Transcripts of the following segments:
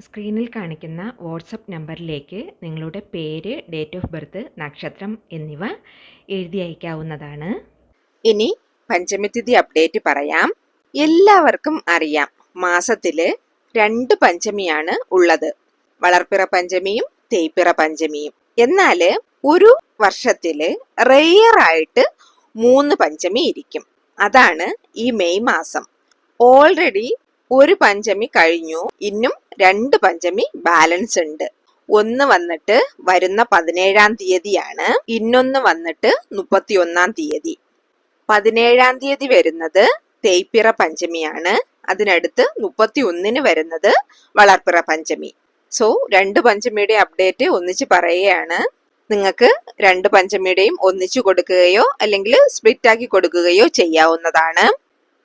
സ്ക്രീനിൽ കാണിക്കുന്ന വാട്സപ്പ് നമ്പറിലേക്ക് നിങ്ങളുടെ പേര് ഡേറ്റ് ഓഫ് ബർത്ത് നക്ഷത്രം എന്നിവ എഴുതി അയക്കാവുന്നതാണ്. ഇനി പഞ്ചമിതിഥി അപ്ഡേറ്റ് പറയാം. എല്ലാവർക്കും അറിയാം മാസത്തിൽ രണ്ട് പഞ്ചമിയാണ് ഉള്ളത്. വളർപ്പിറ പഞ്ചമിയും തേയ്പ്പിറ പഞ്ചമിയും. എന്നാൽ ഒരു വർഷത്തിൽ റെയർ ആയിട്ട് മൂന്ന് പഞ്ചമി ഇരിക്കും. അതാണ് ഈ മെയ് മാസം. ഓൾറെഡി ഒരു പഞ്ചമി കഴിഞ്ഞു. ഇന്നും രണ്ട് പഞ്ചമി ബാലൻസ് ഉണ്ട്. ഒന്ന് വന്നിട്ട് വരുന്ന പതിനേഴാം തീയതിയാണ്. ഇന്നൊന്ന് വന്നിട്ട് മുപ്പത്തി ഒന്നാം തീയതി. പതിനേഴാം തീയതി വരുന്നത് തേയ്പ്പിറ പഞ്ചമിയാണ്. അതിനടുത്ത് മുപ്പത്തി ഒന്നിന് വരുന്നത് വളർപ്പിറ പഞ്ചമി. സോ രണ്ട് പഞ്ചമിയുടെ അപ്ഡേറ്റ് ഒന്നിച്ച് പറയുകയാണ്. നിങ്ങൾക്ക് രണ്ട് പഞ്ചമിയുടെയും ഒന്നിച്ചു കൊടുക്കുകയോ അല്ലെങ്കിൽ സ്പ്ലിറ്റ് ആക്കി കൊടുക്കുകയോ ചെയ്യാവുന്നതാണ്.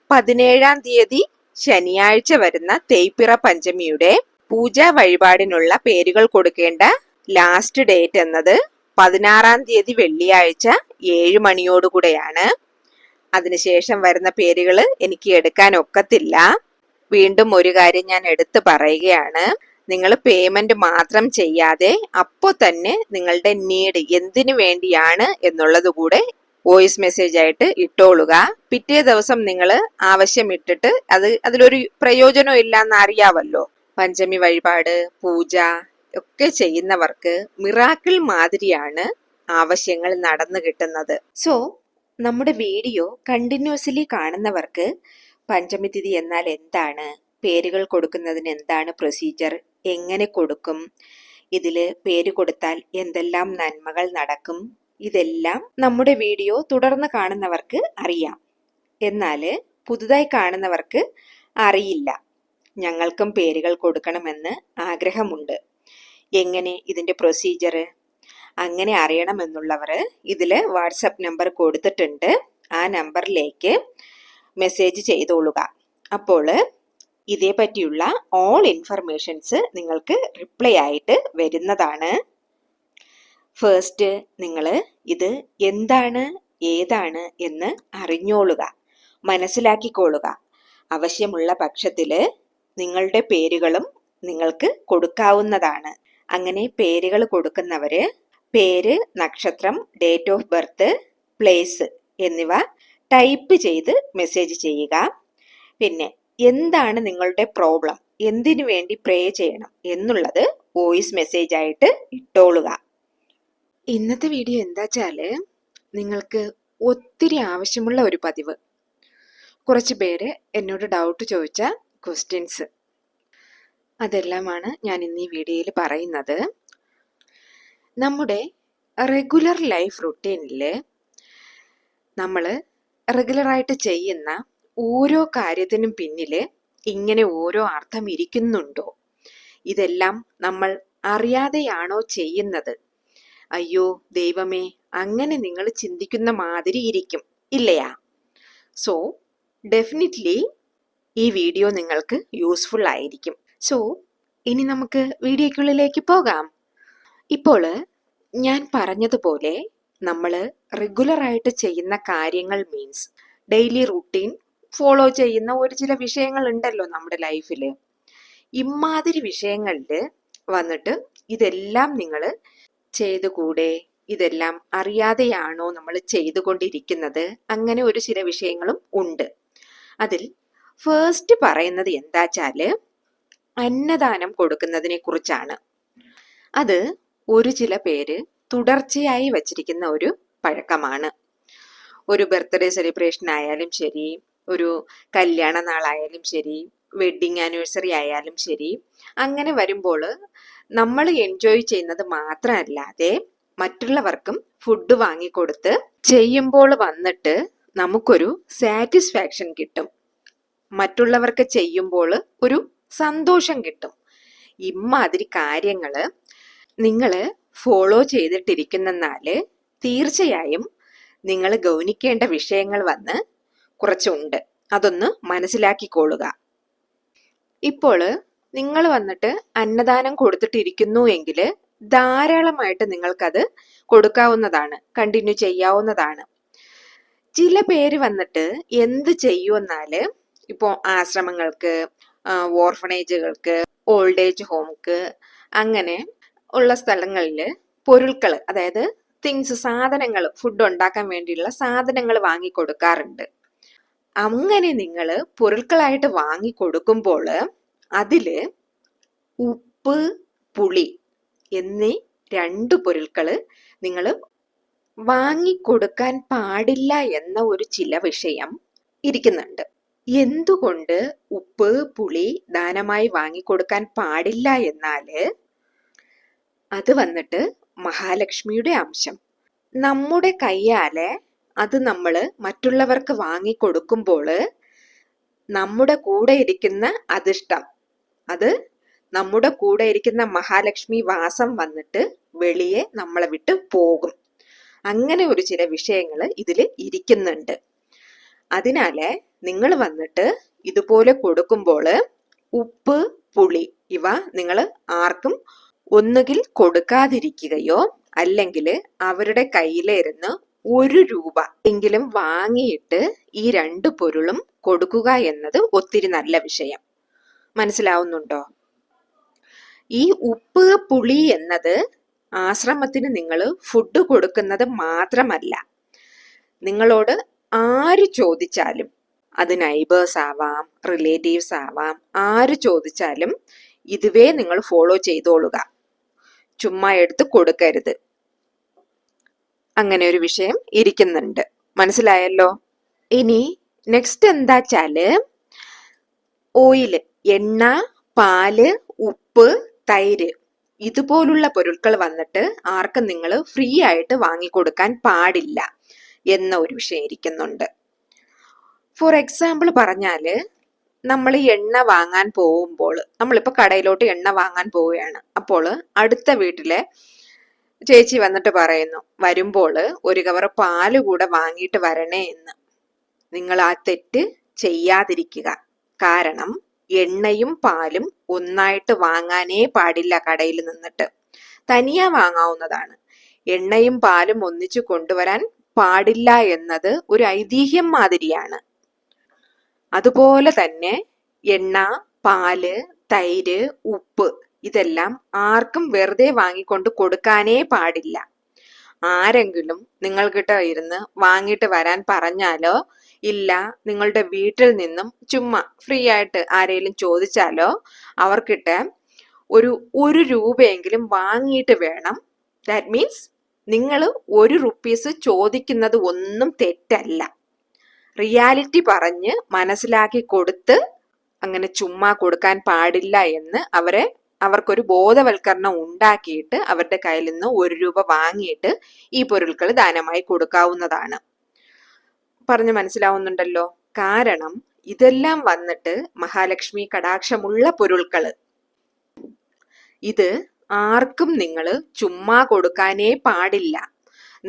പതിനേഴാം തീയതി ശനിയാഴ്ച വരുന്ന തേയ്പ്പിറ പഞ്ചമിയുടെ പൂജാ വഴിപാടിനുള്ള പേരുകൾ കൊടുക്കേണ്ട ലാസ്റ്റ് ഡേറ്റ് എന്നത് പതിനാറാം തീയതി വെള്ളിയാഴ്ച ഏഴ് മണിയോടുകൂടെയാണ് അതിനുശേഷം വരുന്ന പേരുകൾ എനിക്ക് എടുക്കാൻ ഒക്കത്തില്ല. വീണ്ടും ഒരു കാര്യം ഞാൻ എടുത്തു പറയുകയാണ്. നിങ്ങൾ പേയ്മെന്റ് മാത്രം ചെയ്യാതെ അപ്പോൾ തന്നെ നിങ്ങളുടെ നീഡ് എന്തിനു വേണ്ടിയാണ് എന്നുള്ളത് കൂടെ വോയിസ് മെസ്സേജ് ആയിട്ട് ഇട്ടോളുക. പിറ്റേ ദിവസം നിങ്ങൾ ആവശ്യം ഇട്ടിട്ട് അത് അതിലൊരു പ്രയോജനം ഇല്ലാന്ന് അറിയാവല്ലോ. പഞ്ചമി വഴിപാട് പൂജ ഒക്കെ ചെയ്യുന്നവർക്ക് മിറാക്കിൾ മാതിരിയാണ് ആവശ്യങ്ങൾ നടന്നു കിട്ടുന്നത്. സോ നമ്മുടെ വീഡിയോ കണ്ടിന്യൂസ്ലി കാണുന്നവർക്ക് പഞ്ചമി തിഥി എന്നാൽ എന്താണ്? പേരുകൾ കൊടുക്കുന്നതിന് എന്താണ് പ്രൊസീജിയർ? എങ്ങനെ കൊടുക്കും? ഇതിൽ പേര് കൊടുത്താൽ എന്തെല്ലാം നന്മകൾ നടക്കും? ഇതെല്ലാം നമ്മുടെ വീഡിയോ തുടർന്ന് കാണുന്നവർക്ക് അറിയാം. എന്നാൽ പുതുതായി കാണുന്നവർക്ക് അറിയില്ല. ഞങ്ങൾക്കും പേരുകൾ കൊടുക്കണമെന്ന് ആഗ്രഹമുണ്ട്. എങ്ങനെ ഇതിന്റെ പ്രൊസീജിയർ അങ്ങനെ അറിയണമെന്നുള്ളവർ ഇതിൽ വാട്സപ്പ് നമ്പർ കൊടുത്തിട്ടുണ്ട്. ആ നമ്പറിലേക്ക് മെസ്സേജ് ചെയ്തോളുക. അപ്പോൾ ഇതേ പറ്റിയുള്ള ഓൾ ഇൻഫർമേഷൻസ് നിങ്ങൾക്ക് റിപ്ലൈ ആയിട്ട് വരുന്നതാണ്. ഫസ്റ്റ് നിങ്ങൾ ഇത് എന്താണ് ഏതാണ് എന്ന് അറിഞ്ഞോളുക മനസ്സിലാക്കിക്കൊള്ളുക ആവശ്യമുള്ള പക്ഷത്തിൽ നിങ്ങളുടെ പേരുകളും നിങ്ങൾക്ക് കൊടുക്കാവുന്നതാണ്. അങ്ങനെ പേരുകൾ കൊടുക്കുന്നവര് പേര് നക്ഷത്രം ഡേറ്റ് ഓഫ് ബർത്ത് പ്ലേസ് എന്നിവ ടൈപ്പ് ചെയ്ത് മെസ്സേജ് ചെയ്യുക. പിന്നെ എന്താണ് നിങ്ങളുടെ പ്രോബ്ലം എന്തിനു വേണ്ടി പ്രേ ചെയ്യണം? എന്നുള്ളത് വോയിസ് മെസ്സേജ് ആയിട്ട് ഇട്ടോളുക. ഇന്നത്തെ വീഡിയോ എന്താ വെച്ചാൽ നിങ്ങൾക്ക് ഒത്തിരി ആവശ്യമുള്ള ഒരു പതിവ്. കുറച്ച് പേര് എന്നോട് ഡൗട്ട് ചോദിച്ച ക്വസ്റ്റ്യൻസ് അതെല്ലാമാണ് ഞാൻ ഇന്ന് ഈ വീഡിയോയിൽ പറയുന്നത്. നമ്മുടെ റെഗുലർ ലൈഫ് റുട്ടീനിൽ നമ്മൾ റെഗുലറായിട്ട് ചെയ്യുന്ന ഓരോ കാര്യത്തിനും പിന്നിൽ ഇങ്ങനെ ഓരോ അർത്ഥം ഇരിക്കുന്നുണ്ടോ? ഇതെല്ലാം നമ്മൾ അറിയാതെയാണോ ചെയ്യുന്നത്? അയ്യോ ദൈവമേ അങ്ങനെ നിങ്ങൾ ചിന്തിക്കുന്ന മാതിരി ഇരിക്കും ഇല്ലയാ? സോ ഡെഫിനറ്റ്ലി ഈ വീഡിയോ നിങ്ങൾക്ക് യൂസ്ഫുൾ ആയിരിക്കും. സോ ഇനി നമുക്ക് വീഡിയോക്കുള്ളിലേക്ക് പോകാം. ഇപ്പോൾ ഞാൻ പറഞ്ഞതുപോലെ നമ്മൾ റെഗുലറായിട്ട് ചെയ്യുന്ന കാര്യങ്ങൾ മീൻസ് ഡെയിലി റൂട്ടീൻ ഫോളോ ചെയ്യുന്ന ഒരു ചില വിഷയങ്ങൾ ഉണ്ടല്ലോ നമ്മുടെ ലൈഫിൽ ഇമാതിരി വിഷയങ്ങളിൽ വന്നിട്ട് ഇതെല്ലാം നിങ്ങൾ ചെയ്തുകൂടെ? ഇതെല്ലാം അറിയാതെയാണോ നമ്മൾ ചെയ്തുകൊണ്ടിരിക്കുന്നത്? അങ്ങനെ ഒരു ചില വിഷയങ്ങളും ഉണ്ട്. അതിൽ ഫേസ്റ്റ് പറയുന്നത് എന്താച്ചാൽ അന്നദാനം കൊടുക്കുന്നതിനെ കുറിച്ചാണ്. അത് ഒരു ചില പേര് തുടർച്ചയായി വച്ചിരിക്കുന്ന ഒരു പഴക്കമാണ്. ഒരു ബർത്ത്ഡേ സെലിബ്രേഷൻ ആയാലും ശരി ഒരു കല്യാണ നാളായാലും ശരി വെഡിങ് ആനിവേഴ്സറി ആയാലും ശരി. അങ്ങനെ വരുമ്പോൾ നമ്മൾ എൻജോയ് ചെയ്യുന്നത് മാത്രമല്ലാതെ മറ്റുള്ളവർക്കും ഫുഡ് വാങ്ങിക്കൊടുത്ത് ചെയ്യുമ്പോൾ വന്നിട്ട് നമുക്കൊരു സാറ്റിസ്ഫാക്ഷൻ കിട്ടും. മറ്റുള്ളവർക്ക് ചെയ്യുമ്പോൾ ഒരു സന്തോഷം കിട്ടും. ഇമ്മാതിരി കാര്യങ്ങൾ നിങ്ങൾ ഫോളോ ചെയ്തിട്ടിരിക്കുന്നെന്നാൽ തീർച്ചയായും നിങ്ങൾ ഗൗനിക്കേണ്ട വിഷയങ്ങൾ വന്ന് കുറച്ചുണ്ട്. അതൊന്ന് മനസ്സിലാക്കിക്കൊള്ളുക. ഇപ്പോൾ നിങ്ങൾ വന്നിട്ട് അന്നദാനം കൊടുത്തിട്ടിരിക്കുന്നു എങ്കിൽ ധാരാളമായിട്ട് നിങ്ങൾക്കത് കൊടുക്കാവുന്നതാണ് കണ്ടിന്യൂ ചെയ്യാവുന്നതാണ്. ചില പേര് വന്നിട്ട് എന്ത് ചെയ്യുമെന്നാൽ ഇപ്പോൾ ആശ്രമങ്ങൾക്ക് ഓർഫണേജുകൾക്ക് ഓൾഡ് ഏജ് ഹോംക്ക് അങ്ങനെ ഉള്ള സ്ഥലങ്ങളിൽ പൊരുൾകൾ അതായത് തിങ്സ് സാധനങ്ങൾ ഫുഡ് ഉണ്ടാക്കാൻ വേണ്ടിയുള്ള സാധനങ്ങൾ വാങ്ങി കൊടുക്കാറുണ്ട് അങ്ങനെ നിങ്ങൾ പൊരുൾക്കളായിട്ട് വാങ്ങി കൊടുക്കുമ്പോൾ അതിൽ ഉപ്പ് പുളി എന്നീ രണ്ട് പൊരുൾകൾ നിങ്ങൾ വാങ്ങിക്കൊടുക്കാൻ പാടില്ല എന്ന ഒരു ചില വിഷയം ഇരിക്കുന്നുണ്ട്. എന്തുകൊണ്ട് ഉപ്പ് പുളി ദാനമായി വാങ്ങിക്കൊടുക്കാൻ പാടില്ല എന്നാൽ അത് വന്നിട്ട് മഹാലക്ഷ്മിയുടെ അംശം. നമ്മുടെ കയ്യാലെ അത് നമ്മൾ മറ്റുള്ളവർക്ക് വാങ്ങിക്കൊടുക്കുമ്പോൾ നമ്മുടെ കൂടെ ഇരിക്കുന്ന അതിഷ്ടം അത് നമ്മുടെ കൂടെ ഇരിക്കുന്ന മഹാലക്ഷ്മി വാസം വന്നിട്ട് വെളിയെ നമ്മളെ വിട്ട് പോകും. അങ്ങനെ ഒരു ചില വിഷയങ്ങൾ ഇതിൽ ഇരിക്കുന്നുണ്ട്. അതിനാല് നിങ്ങൾ വന്നിട്ട് ഇതുപോലെ കൊടുക്കുമ്പോൾ ഉപ്പ് പുളി ഇവ നിങ്ങൾ ആർക്കും ഒന്നുകിൽ കൊടുക്കാതിരിക്കുകയോ അല്ലെങ്കിൽ അവരുടെ കയ്യിലിരുന്ന് ഒരു രൂപ എങ്കിലും വാങ്ങിയിട്ട് ഈ രണ്ട് പൊരുളും കൊടുക്കുക എന്നത് ഒത്തിരി നല്ല വിഷയം. മനസ്സിലാവുന്നുണ്ടോ? ഈ ഉപ്പ് പുളി എന്നത് ആശ്രമത്തിന് നിങ്ങൾ ഫുഡ് കൊടുക്കുന്നത് മാത്രമല്ല നിങ്ങളോട് ആര് ചോദിച്ചാലും അത് നൈബേഴ്സ് ആവാം റിലേറ്റീവ്സ് ആവാം ആര് ചോദിച്ചാലും ഇതുവേ നിങ്ങൾ ഫോളോ ചെയ്തോളുക. ചുമ്മാ എടുത്ത് കൊടുക്കരുത്. അങ്ങനെ ഒരു വിഷയം ഇരിക്കുന്നുണ്ട്. മനസ്സിലായല്ലോ? ഇനി നെക്സ്റ്റ് എന്താ വെച്ചാൽ ഓയിൽ എണ്ണ പാൽ ഉപ്പ് തൈര് ഇതുപോലുള്ള പൊരുൾകൾ വന്നിട്ട് ആർക്കും നിങ്ങൾ ഫ്രീ ആയിട്ട് വാങ്ങിക്കൊടുക്കാൻ പാടില്ല എന്ന ഒരു വിഷയം ഇരിക്കുന്നുണ്ട്. ഫോർ എക്സാമ്പിൾ പറഞ്ഞാൽ നമ്മൾ എണ്ണ വാങ്ങാൻ പോകുമ്പോൾ നമ്മളിപ്പോ കടയിലോട്ട് എണ്ണ വാങ്ങാൻ പോവുകയാണ്. അപ്പോൾ അടുത്ത വീട്ടിലെ ചേച്ചി വന്നിട്ട് പറയുന്നു വരുമ്പോൾ ഒരു കവർ പാൽ കൂടെ വാങ്ങിയിട്ട് വരണേ എന്ന്. നിങ്ങൾ ആ തെറ്റ് ചെയ്യാതിരിക്കുക. കാരണം എണ്ണയും പാലും ഒന്നായിട്ട് വാങ്ങാനേ പാടില്ല കടയിൽ നിന്നിട്ട്. തനിയാ വാങ്ങാവുന്നതാണ്. എണ്ണയും പാലും ഒന്നിച്ചു കൊണ്ടുവരാൻ പാടില്ല എന്നത് ഒരു ഐതിഹ്യം മാതിരിയാണ്. അതുപോലെ തന്നെ എണ്ണ പാൽ തൈര് ഉപ്പ് ഇതെല്ലാം ആർക്കും വെറുതെ വാങ്ങിക്കൊണ്ട് കൊടുക്കാനേ പാടില്ല. ആരെങ്കിലും നിങ്ങൾക്കിട്ട് ഇരുന്ന് വാങ്ങിയിട്ട് വരാൻ പറഞ്ഞാലോ? ഇല്ല നിങ്ങളുടെ വീട്ടിൽ നിന്നും ചുമ്മാ ഫ്രീ ആയിട്ട് ആരെങ്കിലും ചോദിച്ചാലോ? അവർക്കിട്ട് ഒരു ഒരു രൂപയെങ്കിലും വാങ്ങിയിട്ട് വേണം. ദാറ്റ് മീൻസ് നിങ്ങൾ ഒരു റുപ്പീസ് ചോദിക്കുന്നത് ഒന്നും തെറ്റല്ല. റിയാലിറ്റി പറഞ്ഞ് മനസ്സിലാക്കി കൊടുത്ത് അങ്ങനെ ചുമ്മാ കൊടുക്കാൻ പാടില്ല എന്ന് അവരെ അവർക്കൊരു ബോധവൽക്കരണം ഉണ്ടാക്കിയിട്ട് അവരുടെ കയ്യിൽ നിന്ന് ഒരു രൂപ വാങ്ങിയിട്ട് ഈ പൊരുൾകൾ ദാനമായി കൊടുക്കാവുന്നതാണ്. പറഞ്ഞു മനസ്സിലാവുന്നുണ്ടല്ലോ? കാരണം ഇതെല്ലാം വന്നിട്ട് മഹാലക്ഷ്മി കടാക്ഷമുള്ള പൊരുൾകൾ ഇത് ആർക്കും നിങ്ങൾ ചുമ്മാ കൊടുക്കാനേ പാടില്ല.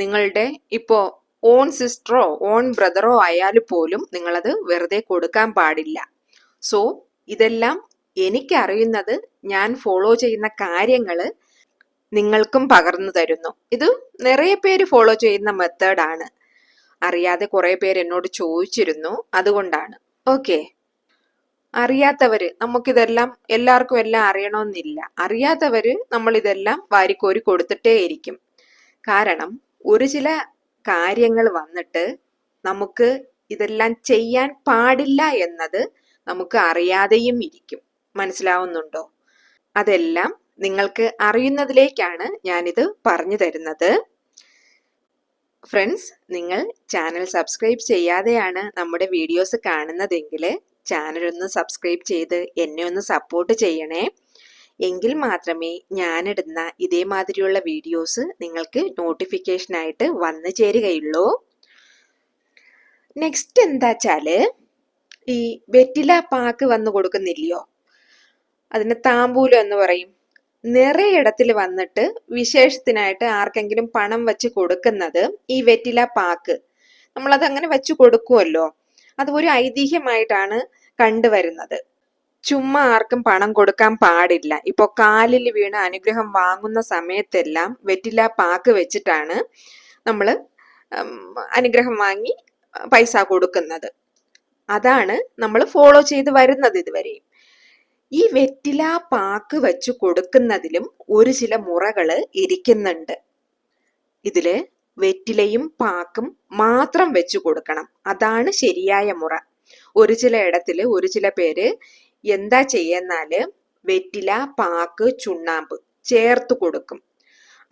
നിങ്ങളുടെ ഇപ്പോ ഓൺ സിസ്റ്ററോ ഓൺ ബ്രദറോ ആയാൽ പോലും നിങ്ങളത് വെറുതെ കൊടുക്കാൻ പാടില്ല. സോ ഇതെല്ലാം എനിക്കറിയുന്നത് ഞാൻ ഫോളോ ചെയ്യുന്ന കാര്യങ്ങൾ നിങ്ങൾക്കും പകർന്നു തരുന്നു. ഇത് നിറയെ പേര് ഫോളോ ചെയ്യുന്ന മെത്തേഡാണ് അറിയാതെ കുറെ പേര് എന്നോട് ചോദിച്ചിരുന്നു. അതുകൊണ്ടാണ്. ഓക്കെ അറിയാത്തവര് നമുക്കിതെല്ലാം എല്ലാവർക്കും എല്ലാം അറിയണമെന്നില്ല. അറിയാത്തവര് നമ്മൾ ഇതെല്ലാം വാരിക്കോരി കൊടുത്തിട്ടേയിരിക്കും കാരണം ഒരു ചില കാര്യങ്ങൾ വന്നിട്ട് നമുക്ക് ഇതെല്ലാം ചെയ്യാൻ പാടില്ല എന്നത് നമുക്ക് അറിയാതെയും ഇരിക്കും. മനസ്സിലാവുന്നുണ്ടോ? അതെല്ലാം നിങ്ങൾക്ക് അറിയുന്നതിലേക്കാണ് ഞാനിത് പറഞ്ഞു തരുന്നത്. ഫ്രണ്ട്സ് നിങ്ങൾ ചാനൽ സബ്സ്ക്രൈബ് ചെയ്യാതെയാണ് നമ്മുടെ വീഡിയോസ് കാണുന്നതെങ്കിൽ ചാനൽ ഒന്ന് സബ്സ്ക്രൈബ് ചെയ്ത് എന്നെ ഒന്ന് സപ്പോർട്ട് ചെയ്യണേ. എങ്കിൽ മാത്രമേ ഞാനിടുന്ന ഇതേമാതിരിയുള്ള വീഡിയോസ് നിങ്ങൾക്ക് നോട്ടിഫിക്കേഷനായിട്ട് വന്നു ചേരുകയുള്ളൂ. നെക്സ്റ്റ് എന്താച്ചാൽ ഈ വെറ്റില പാക്ക് വന്നു കൊടുക്കുന്നില്ലയോ? അതിന് താമ്പൂലം എന്ന് പറയും. നിറയിടത്തിൽ വന്നിട്ട് വിശേഷത്തിനായിട്ട് ആർക്കെങ്കിലും പണം വെച്ച് കൊടുക്കുന്നത് ഈ വെറ്റില പാക്ക്. നമ്മളത് അങ്ങനെ വെച്ച് കൊടുക്കുമല്ലോ അത് ഒരു ഐതിഹ്യമായിട്ടാണ് കണ്ടുവരുന്നത്. ചുമ്മാ ആർക്കും പണം കൊടുക്കാൻ പാടില്ല. ഇപ്പൊ കാലിൽ വീണ അനുഗ്രഹം വാങ്ങുന്ന സമയത്തെല്ലാം വെറ്റില പാക്ക് വെച്ചിട്ടാണ് നമ്മൾ അനുഗ്രഹം വാങ്ങി പൈസ കൊടുക്കുന്നത്. അതാണ് നമ്മൾ ഫോളോ ചെയ്ത് വരുന്നത് ഇതുവരെയും. ഈ വെറ്റില പാക്ക് വെച്ച് കൊടുക്കുന്നതിലും ഒരു ചില മുറകൾ ഇരിക്കുന്നുണ്ട്. ഇതിൽ വെറ്റിലയും പാക്കും മാത്രം വെച്ച് കൊടുക്കണം. അതാണ് ശരിയായ മുറ. ഒരു ചില ഇടത്തിൽ ഒരു ചില പേര് എന്താ ചെയ്യുന്നാൽ വെറ്റില പാക്ക് ചുണ്ണാമ്പ് ചേർത്ത് കൊടുക്കും.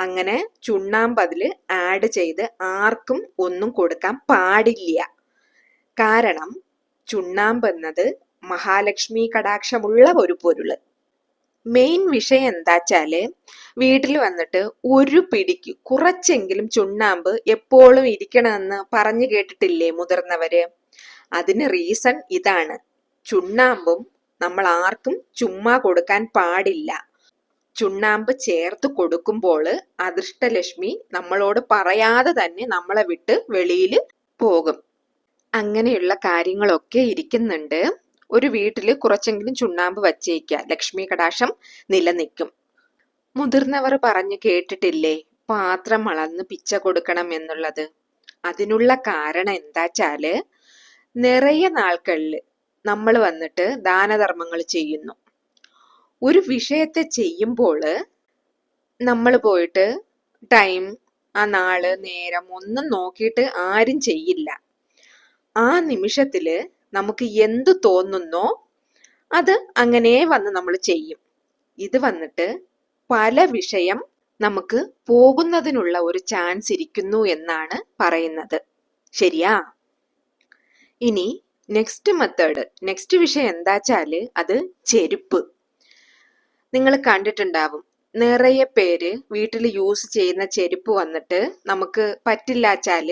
അങ്ങനെ ചുണ്ണാമ്പ് അതിൽ ആഡ് ചെയ്ത് ആർക്കും ഒന്നും കൊടുക്കാൻ പാടില്ല. കാരണം ചുണ്ണാമ്പ് എന്നത് മഹാലക്ഷ്മി കടാക്ഷമുള്ള ഒരു പൊരുൾ മെയിൻ വിഷയം എന്താച്ചാൽ വീട്ടിൽ വന്നിട്ട് ഒരു പിടിക്ക് കുറച്ചെങ്കിലും ചുണ്ണാമ്പ് എപ്പോഴും ഇരിക്കണമെന്ന് പറഞ്ഞു കേട്ടിട്ടില്ലേ മുതിർന്നവര്? അതിന് റീസൺ ഇതാണ്. ചുണ്ണാമ്പും നമ്മൾ ആർക്കും ചുമ്മാ കൊടുക്കാൻ പാടില്ല. ചുണ്ണാമ്പ് ചേർത്ത് കൊടുക്കുമ്പോൾ അദൃഷ്ടലക്ഷ്മി നമ്മളോട് പറയാതെ തന്നെ നമ്മളെ വിട്ട് വെളിയിൽ പോകും. അങ്ങനെയുള്ള കാര്യങ്ങളൊക്കെ ഇരിക്കുന്നുണ്ട്. ഒരു വീട്ടിൽ കുറച്ചെങ്കിലും ചുണ്ണാമ്പ് വച്ചേക്കുക ലക്ഷ്മി കടാശം നിലനിൽക്കും. മുതിർന്നവർ പറഞ്ഞു കേട്ടിട്ടില്ലേ? പാത്രം അളന്ന് പിച്ച കൊടുക്കണം എന്നുള്ളത്. അതിനുള്ള കാരണം എന്താച്ചാൽ നിറയെ നാൾക്കളിൽ നമ്മൾ വന്നിട്ട് ദാനധർമ്മങ്ങൾ ചെയ്യുന്നു. ഒരു വിഷയത്തെ ചെയ്യുമ്പോൾ നമ്മൾ പോയിട്ട് ടൈം ആ നാൾ നേരം ഒന്നും നോക്കിയിട്ട് ആരും ചെയ്യില്ല. ആ നിമിഷത്തിൽ നമുക്ക് എന്തു തോന്നുന്നോ അത് അങ്ങനെ വന്ന് നമ്മൾ ചെയ്യും. ഇത് വന്നിട്ട് പല വിഷയം നമുക്ക് പോകുന്നതിനുള്ള ഒരു ചാൻസ് ഇരിക്കുന്നു എന്നാണ് പറയുന്നത്. ശരിയാ? ഇനി നെക്സ്റ്റ് മെത്തേഡ് നെക്സ്റ്റ് വിഷയം എന്താച്ചാൽ അത് ചെരുപ്പ്. നിങ്ങൾ കണ്ടിട്ടുണ്ടാവും നിറയെ പേര് വീട്ടിൽ യൂസ് ചെയ്യുന്ന ചെരുപ്പ് വന്നിട്ട് നമുക്ക് പറ്റില്ലാച്ചാൽ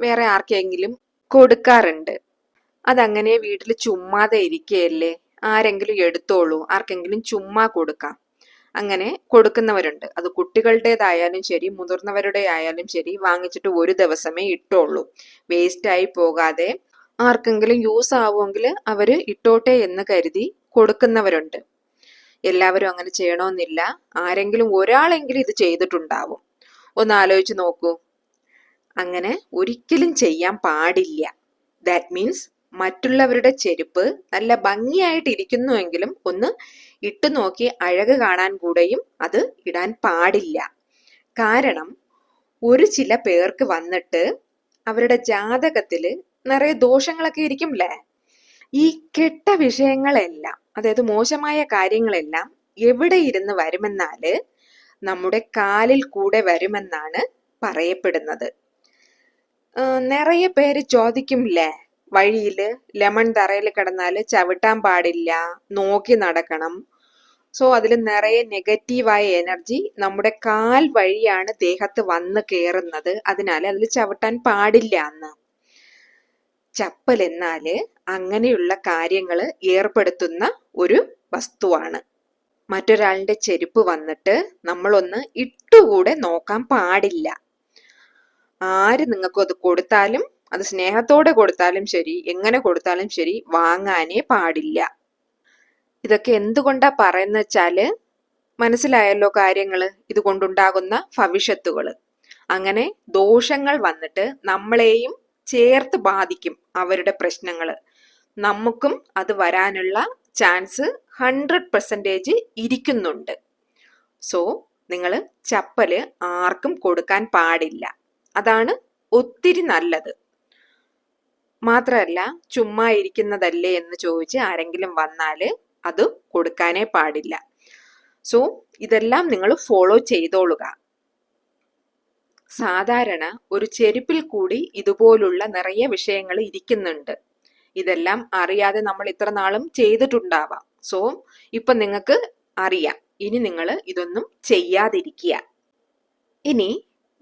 വേറെ ആർക്കെങ്കിലും കൊടുക്കാറുണ്ട്. അതങ്ങനെ വീട്ടിൽ ചുമ്മാതെ ഇരിക്കുകയല്ലേ ആരെങ്കിലും എടുത്തോളൂ. ആർക്കെങ്കിലും ചുമ്മാ കൊടുക്കാം. അങ്ങനെ കൊടുക്കുന്നവരുണ്ട്. അത് കുട്ടികളുടേതായാലും ശരി മുതിർന്നവരുടെ ആയാലും ശരി വാങ്ങിച്ചിട്ട് ഒരു ദിവസമേ ഇട്ടുള്ളൂ വേസ്റ്റ് ആയി പോകാതെ ആർക്കെങ്കിലും യൂസ് ആവുമെങ്കിൽ അവർ ഇട്ടോട്ടെ എന്ന് കരുതി കൊടുക്കുന്നവരുണ്ട്. എല്ലാവരും അങ്ങനെ ചെയ്യണമെന്നില്ല ആരെങ്കിലും ഒരാളെങ്കിലും ഇത് ചെയ്തിട്ടുണ്ടാവും. ഒന്ന് ആലോചിച്ച് നോക്കൂ. അങ്ങനെ ഒരിക്കലും ചെയ്യാൻ പാടില്ല. ദാറ്റ് മീൻസ് മറ്റുള്ളവരുടെ ചെരുപ്പ് നല്ല ഭംഗിയായിട്ട് ഇരിക്കുന്നുവെങ്കിലും ഒന്ന് ഇട്ടു നോക്കി അഴക് കാണാൻ കൂടെയും അത് ഇടാൻ പാടില്ല. കാരണം ഒരു ചില പേർക്ക് വന്നിട്ട് അവരുടെ ജാതകത്തിൽ നിറയെ ദോഷങ്ങളൊക്കെ ഇരിക്കുമല്ലേ ഈ കെട്ട വിഷയങ്ങളെല്ലാം അതായത് മോശമായ കാര്യങ്ങളെല്ലാം എവിടെ ഇരുന്ന് വരുമെന്നാൽ നമ്മുടെ കാലിൽ കൂടെ വരുമെന്നാണ് പറയപ്പെടുന്നത്. നിറയെ പേര് ചോദിക്കുംല്ലേ? വഴിയിൽ ലെമൺ തറയിൽ കിടന്നാൽ ചവിട്ടാൻ പാടില്ല. നോക്കി നടക്കണം. സോ അതിൽ നിറയെ നെഗറ്റീവായ എനർജി നമ്മുടെ കാൽ വഴിയാണ് ദേഹത്ത് വന്ന് കയറുന്നത് അതിനാൽ അതിൽ ചവിട്ടാൻ പാടില്ല എന്ന്. ചപ്പൽ എന്നാൽ അങ്ങനെയുള്ള കാര്യങ്ങൾ ഏർപ്പെടുത്തുന്ന ഒരു വസ്തുവാണ്. മറ്റൊരാളുടെ ചെരുപ്പ് വന്നിട്ട് നമ്മളൊന്ന് ഇട്ടുകൂടെ നോക്കാൻ പാടില്ല. ആര് നിങ്ങൾക്കും അത് കൊടുത്താലും അത് സ്നേഹത്തോടെ കൊടുത്താലും ശരി എങ്ങനെ കൊടുത്താലും ശരി വാങ്ങാനേ പാടില്ല. ഇതൊക്കെ എന്തുകൊണ്ടാ പറയുന്ന വെച്ചാൽ മനസ്സിലായല്ലോ കാര്യങ്ങൾ ഇതുകൊണ്ടുണ്ടാകുന്ന ഭവിഷ്യത്തുകൾ അങ്ങനെ ദോഷങ്ങൾ വന്നിട്ട് നമ്മളെയും ചേർത്ത് ബാധിക്കും അവരുടെ പ്രശ്നങ്ങൾ നമുക്കും അത് വരാനുള്ള ചാൻസ് ഹൺഡ്രഡ് പെർസെന്റേജ് ഇരിക്കുന്നുണ്ട്. സോ നിങ്ങൾ ചപ്പൽ ആർക്കും കൊടുക്കാൻ പാടില്ല. അതാണ് ഒത്തിരി നല്ലത്. മാത്രമല്ല ചുമ്മാ ഇരിക്കുന്നതല്ലേ എന്ന് ചോദിച്ച് ആരെങ്കിലും വന്നാൽ അത് കൊടുക്കാനേ പാടില്ല. സോ ഇതെല്ലാം നിങ്ങൾ ഫോളോ ചെയ്തോളുക. സാധാരണ ഒരു ചെരുപ്പിൽ കൂടി ഇതുപോലുള്ള നിറയെ വിഷയങ്ങൾ ഇരിക്കുന്നുണ്ട്. ഇതെല്ലാം അറിയാതെ നമ്മൾ ഇത്ര നാളും ചെയ്തിട്ടുണ്ടാവാം. സോ ഇപ്പൊ നിങ്ങൾക്ക് അറിയാം. ഇനി നിങ്ങൾ ഇതൊന്നും ചെയ്യാതിരിക്കുക. ഇനി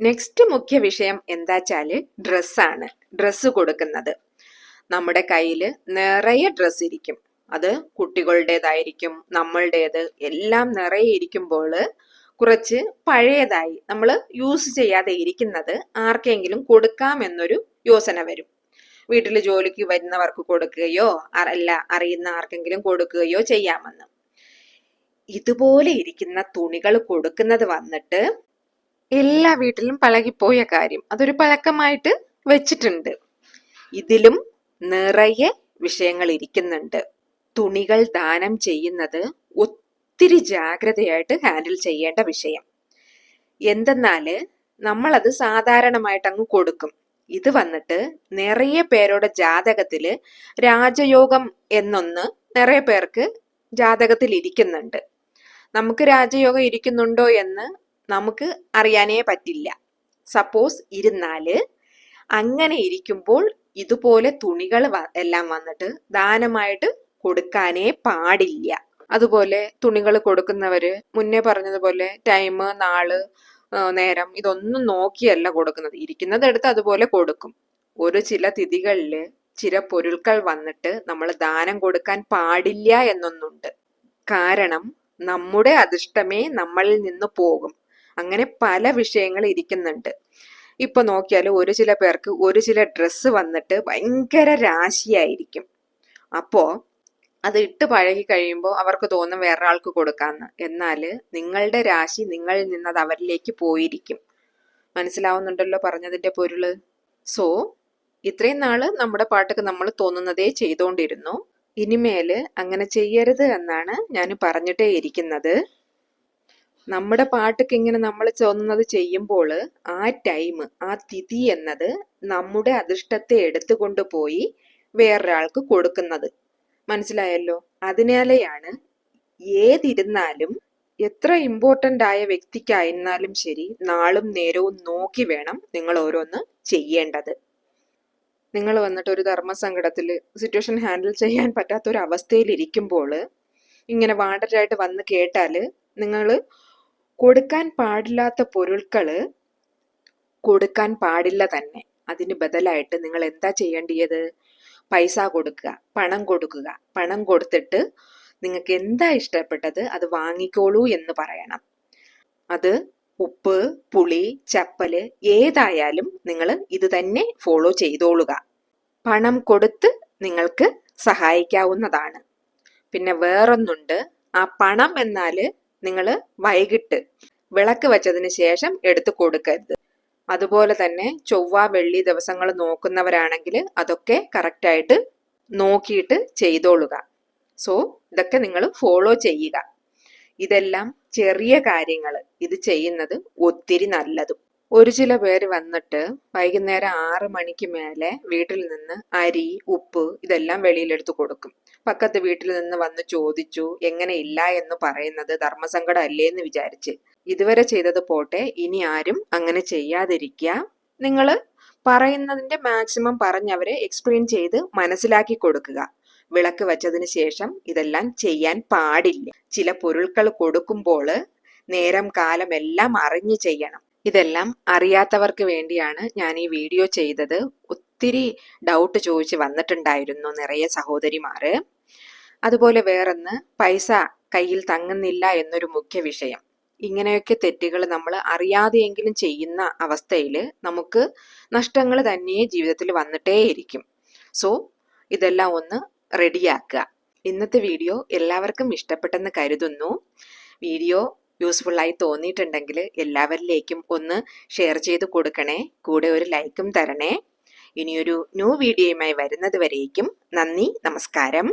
നെക്സ്റ്റ് മുഖ്യ വിഷയം എന്താച്ചാൽ ഡ്രസ്സാണ് ഡ്രസ്സ് കൊടുക്കുന്നത്. നമ്മുടെ കയ്യിൽ നിറയെ ഡ്രസ്സ് ഇരിക്കും. അത് കുട്ടികളുടേതായിരിക്കും നമ്മളുടേത് എല്ലാം നിറയെ ഇരിക്കുമ്പോൾ കുറച്ച് പഴയതായി നമ്മൾ യൂസ് ചെയ്യാതെ ഇരിക്കുന്നത് ആർക്കെങ്കിലും കൊടുക്കാം എന്നൊരു യോസന വരും. വീട്ടിൽ ജോലിക്ക് വരുന്നവർക്ക് കൊടുക്കുകയോ അല്ല അറിയുന്ന ആർക്കെങ്കിലും കൊടുക്കുകയോ ചെയ്യാമെന്ന്. ഇതുപോലെ ഇരിക്കുന്ന തുണികൾ കൊടുക്കുന്നത് വന്നിട്ട് എല്ലാ വീട്ടിലും പഴകിപ്പോയ കാര്യം. അതൊരു പഴക്കമായിട്ട് വെച്ചിട്ടുണ്ട്. ഇതിലും നിറയെ വിഷയങ്ങൾ ഇരിക്കുന്നുണ്ട്. തുണികൾ ദാനം ചെയ്യുന്നത് ഒത്തിരി ജാഗ്രതയായിട്ട് ഹാൻഡിൽ ചെയ്യേണ്ട വിഷയം. എന്തെന്നാൽ നമ്മളത് സാധാരണമായിട്ട് അങ്ങ് കൊടുക്കും. ഇത് വന്നിട്ട് നിറയെ പേരുടെ ജാതകത്തിൽ രാജയോഗം എന്നൊന്ന് നിറയെ പേർക്ക് ജാതകത്തിൽ ഇരിക്കുന്നുണ്ട്. നമുക്ക് രാജയോഗം ഇരിക്കുന്നുണ്ടോ എന്ന് നമുക്ക് അറിയാനേ പറ്റില്ല. സപ്പോസ് ഇരുന്നാൽ അങ്ങനെ ഇരിക്കുമ്പോൾ ഇതുപോലെ തുണികൾ എല്ലാം വന്നിട്ട് ദാനമായിട്ട് കൊടുക്കാനേ പാടില്ല. അതുപോലെ തുണികൾ കൊടുക്കുന്നവര് മുന്നേ പറഞ്ഞതുപോലെ ടൈം നാൾ നേരം ഇതൊന്നും നോക്കിയല്ല കൊടുക്കുന്നത്. ഇരിക്കുന്നത് എടുത്ത് അതുപോലെ കൊടുക്കും. ഒരു ചില തിഥികളിൽ ചില പൊരുൾകൾ വന്നിട്ട് നമ്മൾ ദാനം കൊടുക്കാൻ പാടില്ല എന്നൊന്നുണ്ട്. കാരണം നമ്മുടെ അധിഷ്ടമേ നമ്മളിൽ നിന്ന് പോകും. അങ്ങനെ പല വിഷയങ്ങൾ ഇരിക്കുന്നുണ്ട്. ഇപ്പൊ നോക്കിയാൽ ഒരു ചില പേർക്ക് ഒരു ചില ഡ്രസ്സ് വന്നിട്ട് ഭയങ്കര രാശിയായിരിക്കും. അപ്പോ അത് ഇട്ട് പഴകി കഴിയുമ്പോൾ അവർക്ക് തോന്നും വേറൊരാൾക്ക് കൊടുക്കാന്ന്. എന്നാൽ നിങ്ങളുടെ രാശി നിങ്ങളിൽ നിന്ന് അത് അവരിലേക്ക് പോയിരിക്കും. മനസ്സിലാവുന്നുണ്ടല്ലോ പറഞ്ഞതിന്റെ പൊരുൾ? സോ ഇത്രയും നാൾ നമ്മുടെ പാട്ടൊക്കെ നമ്മൾ തോന്നുന്നതേ ചെയ്തുകൊണ്ടിരുന്നു ഇനിമേൽ അങ്ങനെ ചെയ്യരുത് എന്നാണ് ഞാൻ പറഞ്ഞിട്ടേ ഇരിക്കുന്നത്. നമ്മുടെ പാട്ടൊക്കെ ഇങ്ങനെ നമ്മൾ തോന്നുന്നത് ചെയ്യുമ്പോൾ ആ ടൈം ആ തിഥി എന്നത് നമ്മുടെ അദൃഷ്ടത്തെ എടുത്തുകൊണ്ട് പോയി വേറൊരാൾക്ക് കൊടുക്കുന്നത്. മനസ്സിലായല്ലോ? അതിനാലെയാണ് ഏതിരുന്നാലും എത്ര ഇമ്പോർട്ടന്റ് ആയ വ്യക്തിക്കായിരുന്നാലും ശരി നാളും നേരവും നോക്കി വേണം നിങ്ങൾ ഓരോന്ന് ചെയ്യേണ്ടത്. നിങ്ങൾ വന്നിട്ട് ഒരു ധർമ്മസങ്കടത്തിൽ സിറ്റുവേഷൻ ഹാൻഡിൽ ചെയ്യാൻ പറ്റാത്ത ഒരു അവസ്ഥയിൽ ഇരിക്കുമ്പോൾ ഇങ്ങനെ വാണ്ടരായിട്ട് വന്ന് കേട്ടാൽ നിങ്ങൾ കൊടുക്കാൻ പാടില്ലാത്ത പൊരുൾകൾ കൊടുക്കാൻ പാടില്ല തന്നെ. അതിന് ബദലായിട്ട് നിങ്ങൾ എന്താ ചെയ്യേണ്ടിയത്? പൈസ കൊടുക്കുക പണം കൊടുക്കുക. പണം കൊടുത്തിട്ട് നിങ്ങൾക്ക് എന്താ ഇഷ്ടപ്പെട്ടത്? അത് വാങ്ങിക്കോളൂ എന്ന് പറയണം. അത് ഉപ്പ് പുളി ചപ്പൽ ഏതായാലും നിങ്ങൾ ഇത് തന്നെ ഫോളോ ചെയ്തോളുക. പണം കൊടുത്ത് നിങ്ങൾക്ക് സഹായിക്കാവുന്നതാണ്. പിന്നെ വേറൊന്നുണ്ട്. ആ പണം എന്നാൽ നിങ്ങൾ വൈകിട്ട് വിളക്ക് വെച്ചതിന് ശേഷം എടുത്തു കൊടുക്കരുത്. അതുപോലെ തന്നെ ചൊവ്വ വെള്ളി ദിവസങ്ങൾ നോക്കുന്നവരാണെങ്കിൽ അതൊക്കെ കറക്റ്റായിട്ട് നോക്കിയിട്ട് ചെയ്തോളുക. സോ ഇതൊക്കെ നിങ്ങൾ ഫോളോ ചെയ്യുക. ഇതെല്ലാം ചെറിയ കാര്യങ്ങൾ ഇത് ചെയ്യുന്നത് ഒത്തിരി നല്ലതും. ഒരു ചില പേര് വന്നിട്ട് വൈകുന്നേരം ആറ് മണിക്ക് മേലെ വീട്ടിൽ നിന്ന് അരി ഉപ്പ് ഇതെല്ലാം വെളിയിലെടുത്ത് കൊടുക്കും. പക്കത്ത് വീട്ടിൽ നിന്ന് വന്ന് ചോദിച്ചു എങ്ങനെ ഇല്ല എന്ന് പറയുന്നത് ധർമ്മസങ്കടം അല്ലേ എന്ന് വിചാരിച്ച്. ഇതുവരെ ചെയ്തത് പോട്ടെ ഇനി ആരും അങ്ങനെ ചെയ്യാതിരിക്കുക നിങ്ങൾ പറയുന്നതിന്റെ മാക്സിമം പറഞ്ഞവരെ എക്സ്പ്ലെയിൻ ചെയ്ത് മനസ്സിലാക്കി കൊടുക്കുക. വിളക്ക് വെച്ചതിന് ശേഷം ഇതെല്ലാം ചെയ്യാൻ പാടില്ല. ചില പൊരുൾകൾ കൊടുക്കുമ്പോൾ നേരം കാലം എല്ലാം അറിഞ്ഞു ചെയ്യണം. ഇതെല്ലാം അറിയാത്തവർക്ക് വേണ്ടിയാണ് ഞാൻ ഈ വീഡിയോ ചെയ്തത്. ഒത്തിരി ഡൗട്ട് ചോദിച്ച് വന്നിട്ടുണ്ടായിരുന്നു നിറയെ സഹോദരിമാർ അതുപോലെ വേറൊന്ന് പൈസ കയ്യിൽ തങ്ങുന്നില്ല എന്നൊരു മുഖ്യ വിഷയം. ഇങ്ങനെയൊക്കെ തെറ്റുകൾ നമ്മൾ അറിയാതെയെങ്കിലും ചെയ്യുന്ന അവസ്ഥയിൽ നമുക്ക് നഷ്ടങ്ങൾ തന്നെ ജീവിതത്തിൽ വന്നിട്ടേയിരിക്കും. സോ ഇതെല്ലാം ഒന്ന് റെഡിയാക്കുക ഇന്നത്തെ വീഡിയോ എല്ലാവർക്കും ഇഷ്ടപ്പെട്ടെന്ന് കരുതുന്നു. വീഡിയോ യൂസ്ഫുള്ളായി തോന്നിയിട്ടുണ്ടെങ്കിൽ എല്ലാവരിലേക്കും ഒന്ന് ഷെയർ ചെയ്ത് കൊടുക്കണേ. കൂടെ ഒരു ലൈക്കും തരണേ. ഇനിയൊരു ന്യൂ വീഡിയോയുമായി വരുന്നത് വരേക്കും. നന്ദി നമസ്കാരം.